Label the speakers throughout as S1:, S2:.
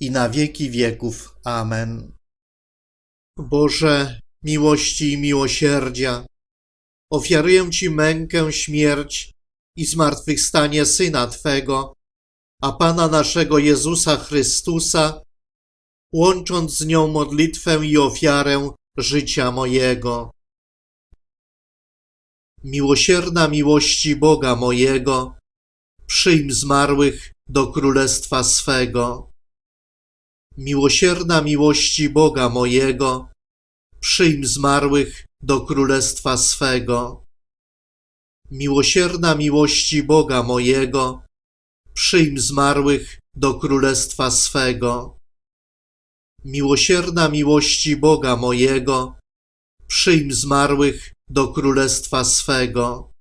S1: i na wieki wieków. Amen. Boże, miłości i miłosierdzia, ofiaruję Ci mękę, śmierć i zmartwychwstanie Syna Twego, a Pana naszego Jezusa Chrystusa, łącząc z nią modlitwę i ofiarę życia mojego. Miłosierna miłości Boga mojego, przyjm zmarłych do królestwa swego. Miłosierna miłości Boga mojego, przyjm zmarłych do królestwa swego. Miłosierna miłości Boga mojego, przyjm zmarłych do królestwa swego. Miłosierna miłości Boga mojego, przyjm zmarłych do królestwa swego.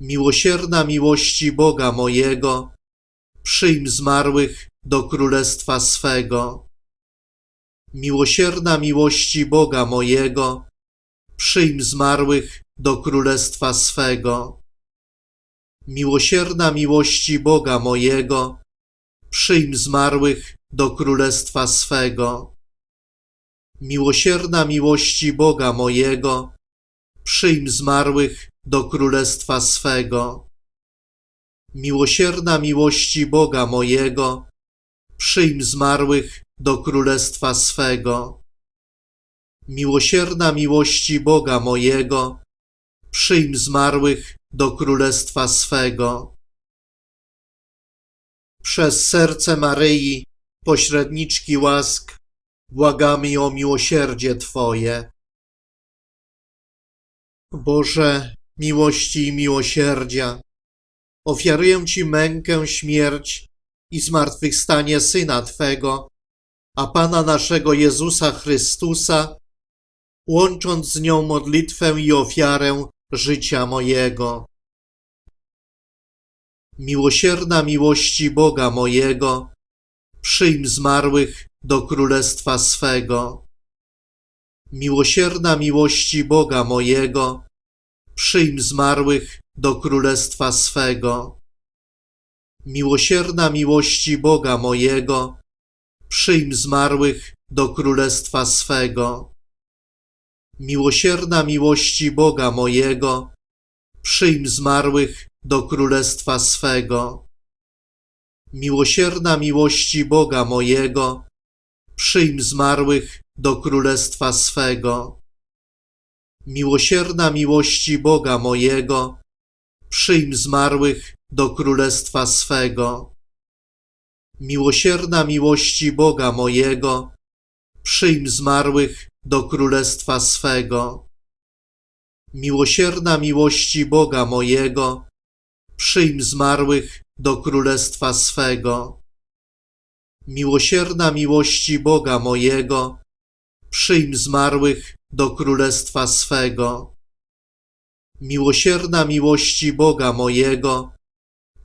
S1: Miłosierna miłości Boga mojego, przyjm zmarłych do królestwa swego. Miłosierna miłości Boga mojego, przyjm zmarłych do królestwa swego. Miłosierna miłości Boga mojego, przyjm zmarłych do królestwa swego. Miłosierna miłości Boga mojego, przyjm zmarłych do królestwa swego. Miłosierna miłości Boga mojego, przyjm zmarłych do królestwa swego. Miłosierna miłości Boga mojego, przyjm zmarłych do królestwa swego. Przez serce Maryi, pośredniczki łask, błagamy o miłosierdzie Twoje. Boże, miłości i miłosierdzia, ofiaruję Ci mękę, śmierć i zmartwychwstanie Syna Twego, a Pana naszego Jezusa Chrystusa, łącząc z nią modlitwę i ofiarę życia mojego. Miłosierna miłości Boga mojego, przyjm zmarłych do królestwa swego. Miłosierna miłości Boga mojego, przyjm zmarłych do królestwa swego. Miłosierna miłości Boga mojego, przyjm zmarłych do królestwa swego. Miłosierna miłości Boga mojego, przyjm zmarłych do królestwa swego. Miłosierna miłości Boga mojego, przyjm zmarłych do królestwa swego. Miłosierna miłości Boga mojego, przyjm zmarłych do królestwa swego. Miłosierna miłości Boga mojego, przyjm zmarłych do królestwa swego. Miłosierna miłości Boga mojego, przyjm zmarłych do królestwa swego. Miłosierna miłości Boga mojego, przyjm zmarłych do królestwa swego. Miłosierna miłości Boga mojego,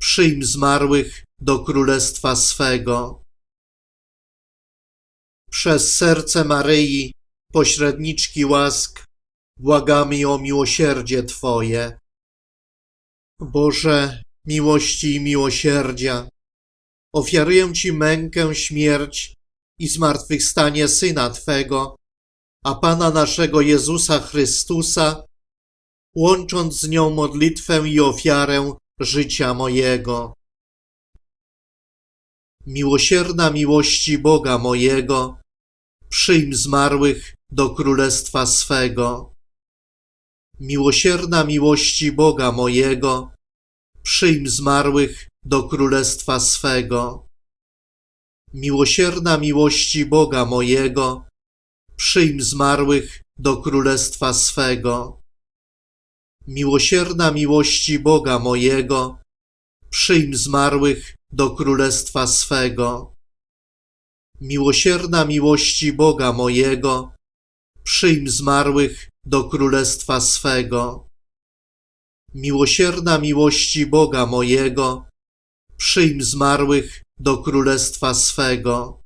S1: przyjm zmarłych do królestwa swego. Przez serce Maryi, pośredniczki łask, błagamy o miłosierdzie Twoje. Boże, miłości i miłosierdzia, ofiaruję Ci mękę, śmierć i zmartwychwstanie Syna Twego, a Pana naszego Jezusa Chrystusa, łącząc z nią modlitwę i ofiarę życia mojego. Miłosierna miłości Boga mojego, przyjm zmarłych do królestwa swego. Miłosierna miłości Boga mojego, przyjm zmarłych do królestwa swego. Miłosierna miłości Boga mojego, przyjm zmarłych do królestwa swego. Miłosierna miłości Boga mojego, przyjm zmarłych do królestwa swego. Miłosierna miłości Boga mojego, przyjm zmarłych do królestwa swego. Miłosierna miłości Boga mojego, przyjm zmarłych do królestwa swego.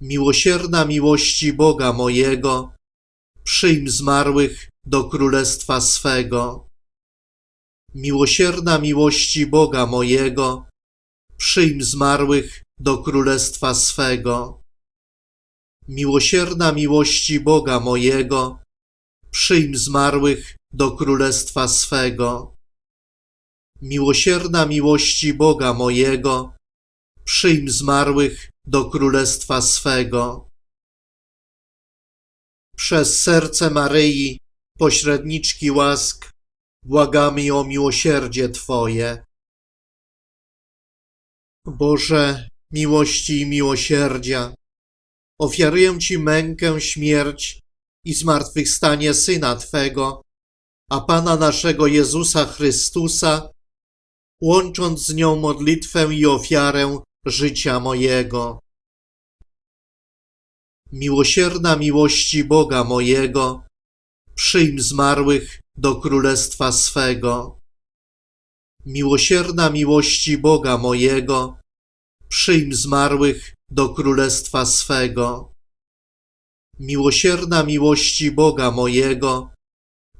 S1: Miłosierna miłości Boga mojego, przyjm zmarłych do królestwa swego. Miłosierna miłości Boga mojego, przyjm zmarłych do królestwa swego. Miłosierna miłości Boga mojego, przyjm zmarłych do królestwa swego. Miłosierna miłości Boga mojego, przyjm zmarłych do królestwa swego. Przez serce Maryi, pośredniczki łask, błagamy o miłosierdzie Twoje. Boże, miłości i miłosierdzia, ofiaruję Ci mękę, śmierć i zmartwychwstanie Syna Twego, a Pana naszego Jezusa Chrystusa, łącząc z nią modlitwę i ofiarę życia mojego. Miłosierna miłości Boga mojego, przyjm zmarłych do królestwa swego. Miłosierna miłości Boga mojego, przyjm zmarłych do królestwa swego. Miłosierna miłości Boga mojego,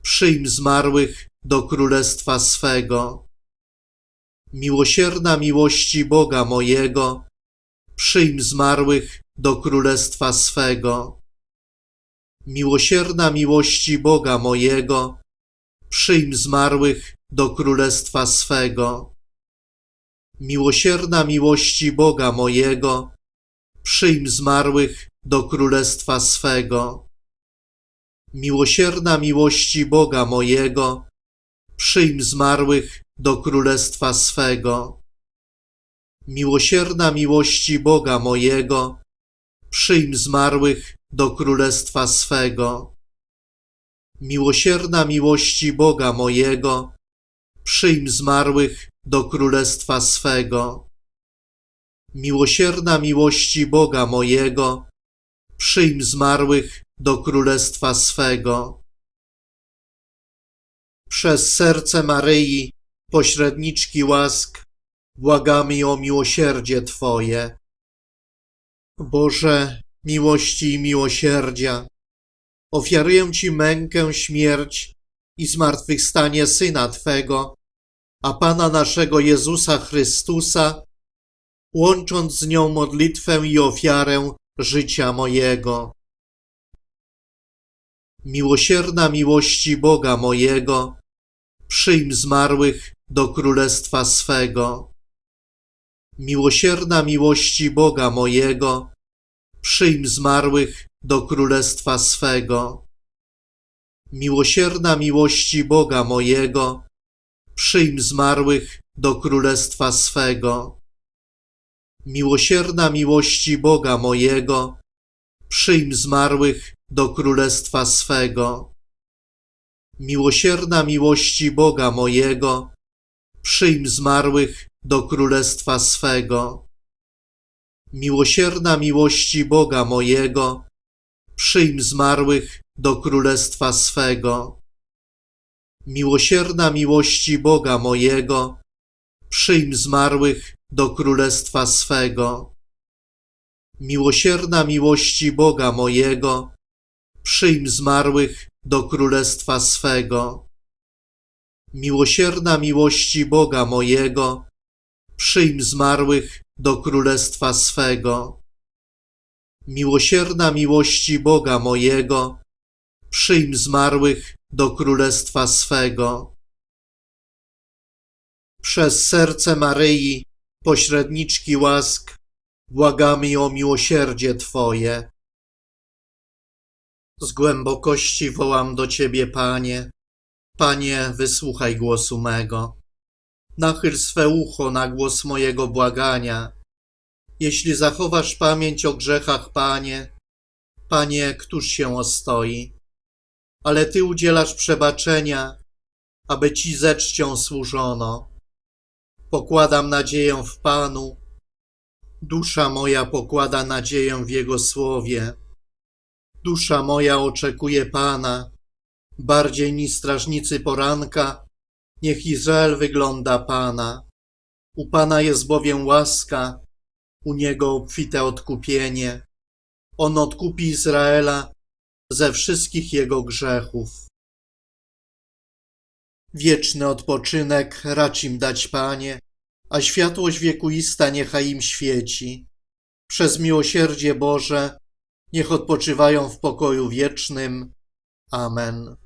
S1: przyjm zmarłych do królestwa swego. Miłosierna miłości Boga mojego, przyjm zmarłych do królestwa swego. Miłosierna miłości Boga mojego, przyjm zmarłych do królestwa swego. Miłosierna miłości Boga mojego, przyjm zmarłych do królestwa swego. Miłosierna miłości Boga mojego, przyjm zmarłych do królestwa swego. Miłosierna miłości Boga mojego, przyjm zmarłych do królestwa swego. Miłosierna miłości Boga mojego, przyjm zmarłych do królestwa swego. Miłosierna miłości Boga mojego, przyjm zmarłych do królestwa swego. Przez serce Maryi, pośredniczki łask, błagamy o miłosierdzie Twoje. Boże, miłości i miłosierdzia, ofiaruję Ci mękę, śmierć i zmartwychwstanie Syna Twego, a Pana naszego Jezusa Chrystusa, łącząc z nią modlitwę i ofiarę życia mojego. Miłosierna miłości Boga mojego, przyjm zmarłych do królestwa swego. Miłosierna miłości Boga mojego, przyjm zmarłych do królestwa swego. Miłosierna miłości Boga mojego, przyjm zmarłych do królestwa swego. Miłosierna miłości Boga mojego, przyjm zmarłych do królestwa swego. Miłosierna miłości Boga mojego, przyjm zmarłych do królestwa swego. Miłosierna miłości Boga mojego, przyjm zmarłych do królestwa swego. Miłosierna miłości Boga mojego, przyjm zmarłych do królestwa swego. Miłosierna miłości Boga mojego, przyjm zmarłych do królestwa swego. Miłosierna miłości Boga mojego, przyjm zmarłych do królestwa swego. Miłosierna miłości Boga mojego, przyjm zmarłych do królestwa swego. Przez serce Maryi, pośredniczki łask, błagamy o miłosierdzie Twoje. Z głębokości wołam do Ciebie, Panie. Panie, wysłuchaj głosu mego. Nachyl swe ucho na głos mojego błagania. Jeśli zachowasz pamięć o grzechach, Panie, Panie, któż się ostoi? Ale Ty udzielasz przebaczenia, aby Ci ze czcią służono. Pokładam nadzieję w Panu. Dusza moja pokłada nadzieję w Jego słowie. Dusza moja oczekuje Pana. Bardziej niż strażnicy poranka, niech Izrael wygląda Pana. U Pana jest bowiem łaska, u Niego obfite odkupienie. On odkupi Izraela ze wszystkich jego grzechów. Wieczny odpoczynek racz im dać, Panie, a światłość wiekuista niechaj im świeci. Przez miłosierdzie Boże niech odpoczywają w pokoju wiecznym. Amen.